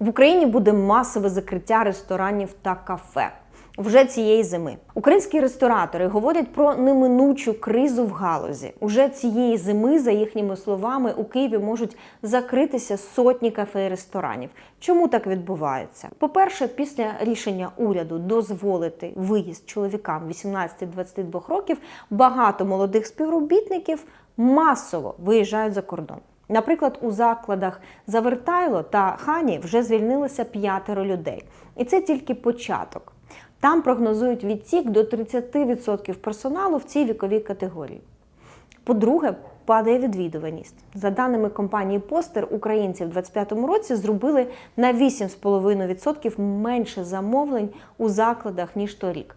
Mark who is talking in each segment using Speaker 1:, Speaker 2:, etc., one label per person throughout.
Speaker 1: В Україні буде масове закриття ресторанів та кафе. Вже цієї зими українські ресторатори говорять про неминучу кризу в галузі. Уже цієї зими, за їхніми словами, у Києві можуть закритися сотні кафе і ресторанів. Чому так відбувається? По-перше, після рішення уряду дозволити виїзд чоловікам 18-22 років, багато молодих співробітників масово виїжджають за кордон. Наприклад, у закладах Завертайло та Хані вже звільнилося п'ятеро людей, і це тільки початок. Там прогнозують відтік до 30% персоналу в цій віковій категорії. По-друге, падає відвідуваність. За даними компанії Постер, українці в 2025 році зробили на 8,5% менше замовлень у закладах ніж торік.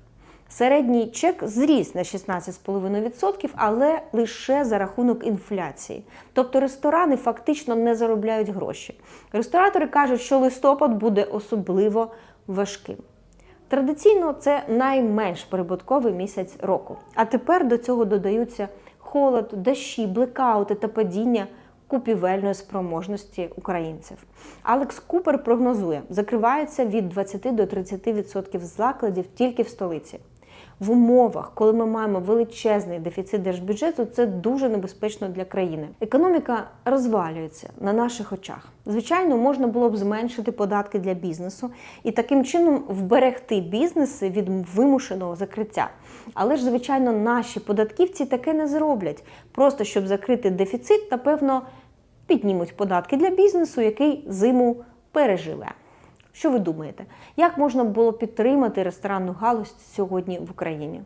Speaker 1: Середній чек зріс на 16,5%, але лише за рахунок інфляції. Тобто ресторани фактично не заробляють гроші. Ресторатори кажуть, що листопад буде особливо важким. Традиційно це найменш прибутковий місяць року. А тепер до цього додаються холод, дощі, блекаути та падіння купівельної спроможності українців. Алекс Купер прогнозує, закривається від 20 до 30% закладів тільки в столиці. В умовах, коли ми маємо величезний дефіцит держбюджету, це дуже небезпечно для країни. Економіка розвалюється на наших очах. Звичайно, можна було б зменшити податки для бізнесу і таким чином вберегти бізнеси від вимушеного закриття. Але ж, звичайно, наші податківці таке не зроблять. Просто щоб закрити дефіцит, напевно, піднімуть податки для бізнесу, який зиму переживе. Що ви думаєте, як можна було підтримати ресторанну галузь сьогодні в Україні?